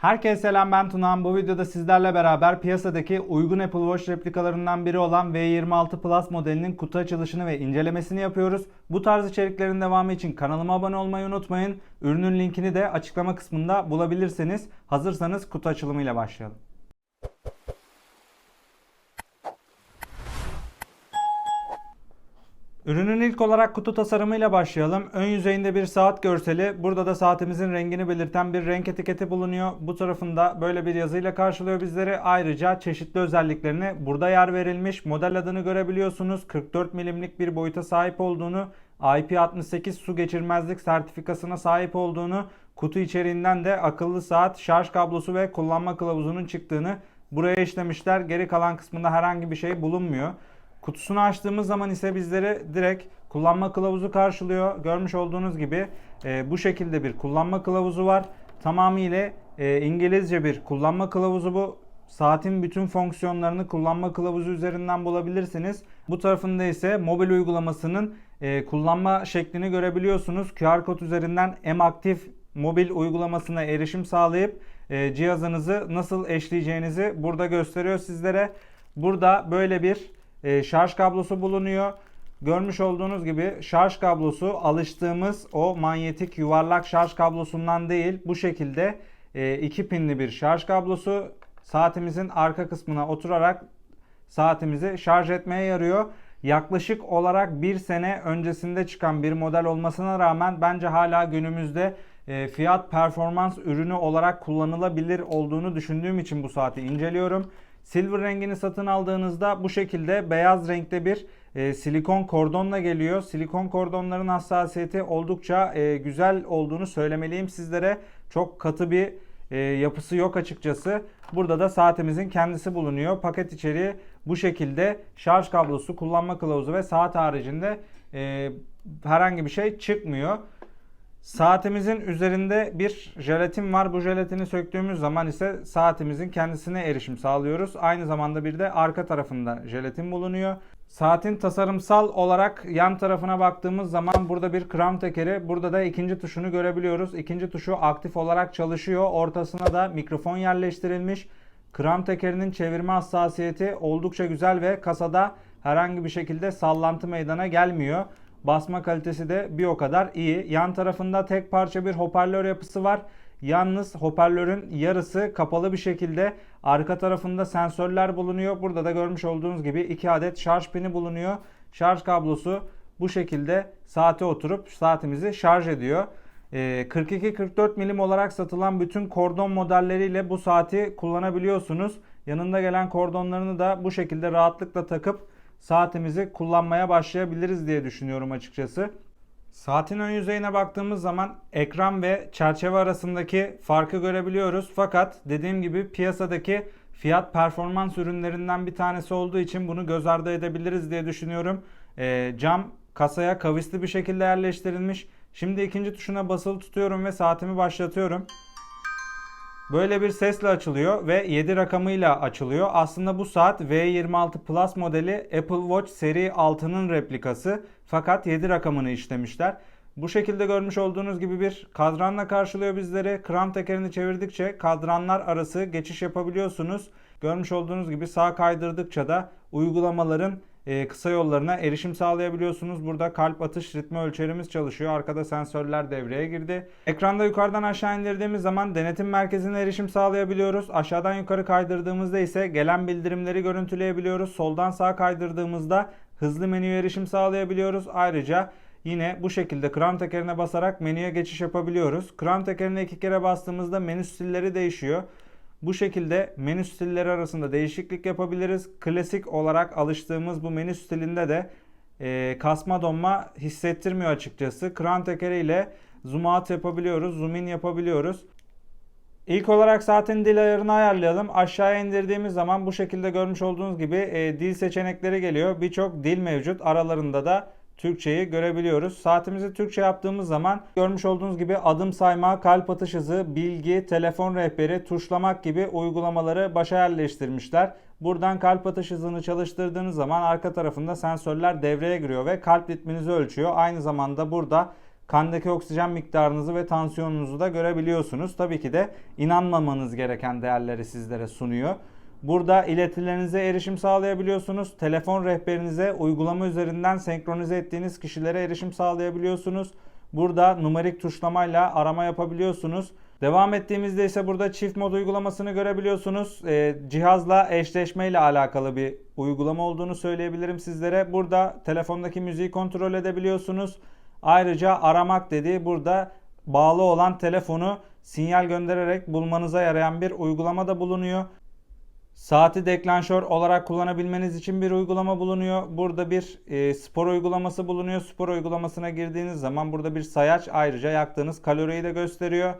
Herkese selam ben Tunağan. Bu videoda sizlerle beraber piyasadaki uygun Apple Watch replikalarından biri olan V26 Plus modelinin kutu açılışını ve incelemesini yapıyoruz. Bu tarz içeriklerin devamı için kanalıma abone olmayı unutmayın. Ürünün linkini de açıklama kısmında bulabilirsiniz. Hazırsanız kutu açılımıyla başlayalım. Ürünün ilk olarak kutu tasarımıyla başlayalım. Ön yüzeyinde bir saat görseli. Burada da saatimizin rengini belirten bir renk etiketi bulunuyor. Bu tarafında böyle bir yazıyla karşılıyor bizleri. Ayrıca çeşitli özelliklerine burada yer verilmiş. Model adını görebiliyorsunuz. 44 milimlik bir boyuta sahip olduğunu, IP68 su geçirmezlik sertifikasına sahip olduğunu, kutu içeriğinden de akıllı saat, şarj kablosu ve kullanma kılavuzunun çıktığını buraya işlemişler. Geri kalan kısmında herhangi bir şey bulunmuyor. Kutusunu açtığımız zaman ise bizleri direkt kullanma kılavuzu karşılıyor. Görmüş olduğunuz gibi e, bu şekilde bir kullanma kılavuzu var. Tamamıyla e, İngilizce bir kullanma kılavuzu bu. Saatin bütün fonksiyonlarını kullanma kılavuzu üzerinden bulabilirsiniz. Bu tarafında ise mobil uygulamasının e, kullanma şeklini görebiliyorsunuz. QR kod üzerinden M-Aktif mobil uygulamasına erişim sağlayıp e, cihazınızı nasıl eşleyeceğinizi burada gösteriyor sizlere. Burada böyle bir e, şarj kablosu bulunuyor. Görmüş olduğunuz gibi şarj kablosu alıştığımız o manyetik yuvarlak şarj kablosundan değil. Bu şekilde e, iki pinli bir şarj kablosu saatimizin arka kısmına oturarak saatimizi şarj etmeye yarıyor. Yaklaşık olarak bir sene öncesinde çıkan bir model olmasına rağmen bence hala günümüzde e, fiyat performans ürünü olarak kullanılabilir olduğunu düşündüğüm için bu saati inceliyorum. Silver rengini satın aldığınızda bu şekilde beyaz renkte bir e, silikon kordonla geliyor. Silikon kordonların hassasiyeti oldukça e, güzel olduğunu söylemeliyim sizlere. Çok katı bir e, yapısı yok açıkçası. Burada da saatimizin kendisi bulunuyor. Paket içeriği bu şekilde şarj kablosu, kullanma kılavuzu ve saat haricinde e, herhangi bir şey çıkmıyor. Saatimizin üzerinde bir jelatin var. Bu jelatini söktüğümüz zaman ise saatimizin kendisine erişim sağlıyoruz. Aynı zamanda bir de arka tarafında jelatin bulunuyor. Saatin tasarımsal olarak yan tarafına baktığımız zaman burada bir kram tekeri, burada da ikinci tuşunu görebiliyoruz. İkinci tuşu aktif olarak çalışıyor. Ortasına da mikrofon yerleştirilmiş. Kram tekerinin çevirme hassasiyeti oldukça güzel ve kasada herhangi bir şekilde sallantı meydana gelmiyor. Basma kalitesi de bir o kadar iyi. Yan tarafında tek parça bir hoparlör yapısı var. Yalnız hoparlörün yarısı kapalı bir şekilde arka tarafında sensörler bulunuyor. Burada da görmüş olduğunuz gibi 2 adet şarj pini bulunuyor. Şarj kablosu bu şekilde saate oturup saatimizi şarj ediyor. 42-44 milim olarak satılan bütün kordon modelleriyle bu saati kullanabiliyorsunuz. Yanında gelen kordonlarını da bu şekilde rahatlıkla takıp saatimizi kullanmaya başlayabiliriz diye düşünüyorum açıkçası. Saatin ön yüzeyine baktığımız zaman ekran ve çerçeve arasındaki farkı görebiliyoruz. Fakat dediğim gibi piyasadaki fiyat performans ürünlerinden bir tanesi olduğu için bunu göz ardı edebiliriz diye düşünüyorum. E, cam kasaya kavisli bir şekilde yerleştirilmiş. Şimdi ikinci tuşuna basılı tutuyorum ve saatimi başlatıyorum. Böyle bir sesle açılıyor ve 7 rakamıyla açılıyor. Aslında bu saat V26 Plus modeli Apple Watch seri 6'nın replikası fakat 7 rakamını işlemişler. Bu şekilde görmüş olduğunuz gibi bir kadranla karşılıyor bizleri. Kram tekerini çevirdikçe kadranlar arası geçiş yapabiliyorsunuz. Görmüş olduğunuz gibi sağ kaydırdıkça da uygulamaların e, kısa yollarına erişim sağlayabiliyorsunuz. Burada kalp atış ritmi ölçerimiz çalışıyor. Arkada sensörler devreye girdi. Ekranda yukarıdan aşağı indirdiğimiz zaman denetim merkezine erişim sağlayabiliyoruz. Aşağıdan yukarı kaydırdığımızda ise gelen bildirimleri görüntüleyebiliyoruz. Soldan sağa kaydırdığımızda hızlı menüye erişim sağlayabiliyoruz. Ayrıca Yine bu şekilde kram tekerine basarak menüye geçiş yapabiliyoruz. Kram tekerine iki kere bastığımızda menü stilleri değişiyor. Bu şekilde menü stilleri arasında değişiklik yapabiliriz. Klasik olarak alıştığımız bu menü stilinde de e, kasma donma hissettirmiyor açıkçası. Kran tekeri ile zoom out yapabiliyoruz, zoom in yapabiliyoruz. İlk olarak saatin dil ayarını ayarlayalım. Aşağıya indirdiğimiz zaman bu şekilde görmüş olduğunuz gibi e, dil seçenekleri geliyor. Birçok dil mevcut. Aralarında da Türkçeyi görebiliyoruz. Saatimizi Türkçe yaptığımız zaman görmüş olduğunuz gibi adım sayma, kalp atış hızı, bilgi, telefon rehberi, tuşlamak gibi uygulamaları başa yerleştirmişler. Buradan kalp atış hızını çalıştırdığınız zaman arka tarafında sensörler devreye giriyor ve kalp ritminizi ölçüyor. Aynı zamanda burada kandaki oksijen miktarınızı ve tansiyonunuzu da görebiliyorsunuz. Tabii ki de inanmamanız gereken değerleri sizlere sunuyor. Burada iletilerinize erişim sağlayabiliyorsunuz. Telefon rehberinize uygulama üzerinden senkronize ettiğiniz kişilere erişim sağlayabiliyorsunuz. Burada numerik tuşlamayla arama yapabiliyorsunuz. Devam ettiğimizde ise burada çift mod uygulamasını görebiliyorsunuz. Ee, cihazla eşleşme ile alakalı bir uygulama olduğunu söyleyebilirim sizlere. Burada telefondaki müziği kontrol edebiliyorsunuz. Ayrıca aramak dediği burada bağlı olan telefonu sinyal göndererek bulmanıza yarayan bir uygulama da bulunuyor. Saati deklanşör olarak kullanabilmeniz için bir uygulama bulunuyor. Burada bir e, spor uygulaması bulunuyor. Spor uygulamasına girdiğiniz zaman burada bir sayaç ayrıca yaktığınız kaloriyi de gösteriyor.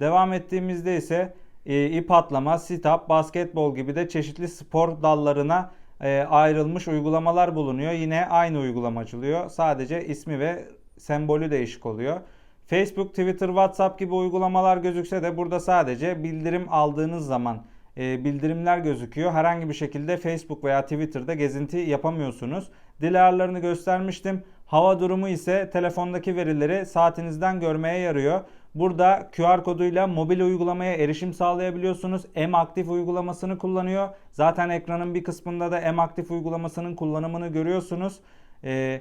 Devam ettiğimizde ise e, ip atlama, sit-up, basketbol gibi de çeşitli spor dallarına e, ayrılmış uygulamalar bulunuyor. Yine aynı uygulama açılıyor. Sadece ismi ve sembolü değişik oluyor. Facebook, Twitter, WhatsApp gibi uygulamalar gözükse de burada sadece bildirim aldığınız zaman bildirimler gözüküyor. Herhangi bir şekilde Facebook veya Twitter'da gezinti yapamıyorsunuz. Dil ayarlarını göstermiştim. Hava durumu ise telefondaki verileri saatinizden görmeye yarıyor. Burada QR koduyla mobil uygulamaya erişim sağlayabiliyorsunuz. M-Aktif uygulamasını kullanıyor. Zaten ekranın bir kısmında da M-Aktif uygulamasının kullanımını görüyorsunuz. Ee,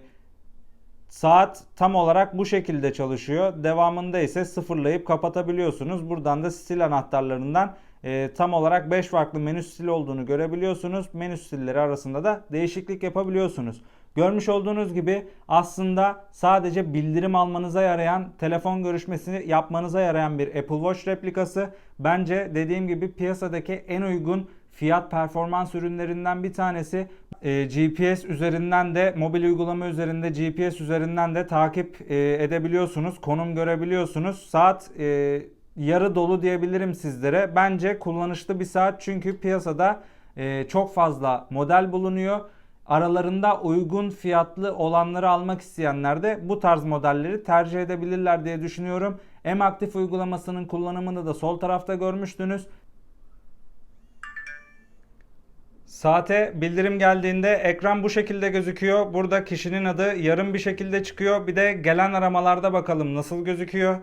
Saat tam olarak bu şekilde çalışıyor. Devamında ise sıfırlayıp kapatabiliyorsunuz. Buradan da stil anahtarlarından e, tam olarak 5 farklı menü stili olduğunu görebiliyorsunuz. Menü stilleri arasında da değişiklik yapabiliyorsunuz. Görmüş olduğunuz gibi aslında sadece bildirim almanıza yarayan, telefon görüşmesini yapmanıza yarayan bir Apple Watch replikası. Bence dediğim gibi piyasadaki en uygun fiyat performans ürünlerinden bir tanesi. E, GPS üzerinden de mobil uygulama üzerinde GPS üzerinden de takip e, edebiliyorsunuz. Konum görebiliyorsunuz. Saat e, yarı dolu diyebilirim sizlere. Bence kullanışlı bir saat çünkü piyasada e, çok fazla model bulunuyor. Aralarında uygun fiyatlı olanları almak isteyenler de bu tarz modelleri tercih edebilirler diye düşünüyorum. M-Aktif uygulamasının kullanımını da sol tarafta görmüştünüz. Saate bildirim geldiğinde ekran bu şekilde gözüküyor. Burada kişinin adı yarım bir şekilde çıkıyor. Bir de gelen aramalarda bakalım nasıl gözüküyor.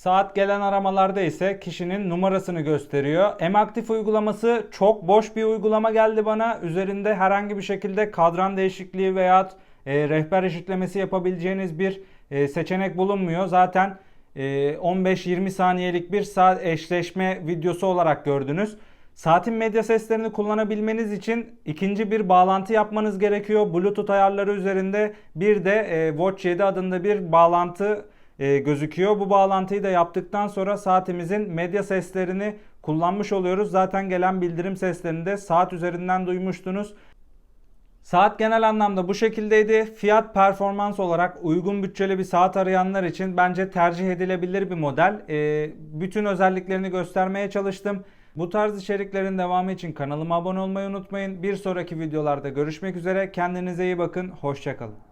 Saat gelen aramalarda ise kişinin numarasını gösteriyor. M-Aktif uygulaması çok boş bir uygulama geldi bana. Üzerinde herhangi bir şekilde kadran değişikliği veya e, rehber eşitlemesi yapabileceğiniz bir e, seçenek bulunmuyor. Zaten 15-20 e, saniyelik bir saat eşleşme videosu olarak gördünüz. Saatin medya seslerini kullanabilmeniz için ikinci bir bağlantı yapmanız gerekiyor. Bluetooth ayarları üzerinde bir de e, Watch 7 adında bir bağlantı e, gözüküyor. Bu bağlantıyı da yaptıktan sonra saatimizin medya seslerini kullanmış oluyoruz. Zaten gelen bildirim seslerini de saat üzerinden duymuştunuz. Saat genel anlamda bu şekildeydi. Fiyat performans olarak uygun bütçeli bir saat arayanlar için bence tercih edilebilir bir model. Ee, bütün özelliklerini göstermeye çalıştım. Bu tarz içeriklerin devamı için kanalıma abone olmayı unutmayın. Bir sonraki videolarda görüşmek üzere. Kendinize iyi bakın. Hoşçakalın.